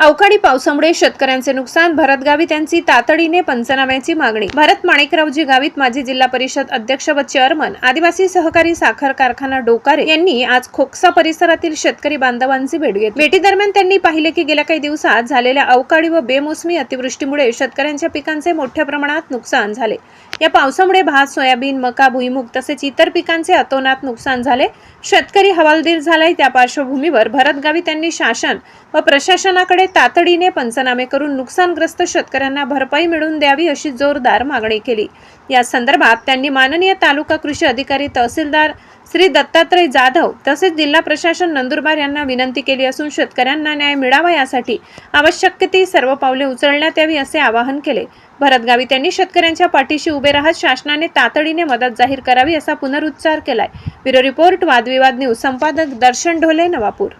अवकाळी पावसामुळे शेतकऱ्यांचे नुकसान भरत गावी त्यांची तातडीने पंचनाम्याची मागणी. भरत माणिकरावजी गावित माजी जिल्हा परिषद अध्यक्ष व चेअरमन आदिवासी सहकारी साखर कारखाना डोकारे यांनी आज खोकसा परिसरातील शेतकरी बांधवांची भेट घेतली. भेटीदरम्यान त्यांनी पाहिले की गेल्या काही दिवसात झालेल्या अवकाळी व बेमोसमी अतिवृष्टीमुळे शेतकऱ्यांच्या पिकांचे मोठ्या प्रमाणात नुकसान झाले. या पावसामुळे भात सोयाबीन मका भुईमुग तसेच इतर पिकांचे अतोनात नुकसान झाले. शेतकरी हवालदिल झालाय त्या पार्श्वभूमीवर भरत गावी त्यांनी शासन व प्रशासनाकडे तातडीने पंचनामे करून नुकसानग्रस्त शेतकऱ्यांना भरपाई मिळवून द्यावी अशी जोरदार मागणी केली. या संदर्भात त्यांनी माननीय तालुका कृषी अधिकारी तहसीलदार श्री दत्तात्रय जाधव तसेच जिल्हा प्रशासन नंदुरबार यांना विनंती केली असून शेतकऱ्यांना न्याय मिळावा यासाठी आवश्यक ती सर्व पावले उचलण्यात यावी असे आवाहन केले. भरतगावी त्यांनी शेतकऱ्यांच्या पाठीशी उभे राहत शासनाने तातडीने मदत जाहीर करावी असा पुनरुच्चार केलाय. ब्युरो रिपोर्ट वादविवाद न्यूज संपादक दर्शन ढोले नवापूर.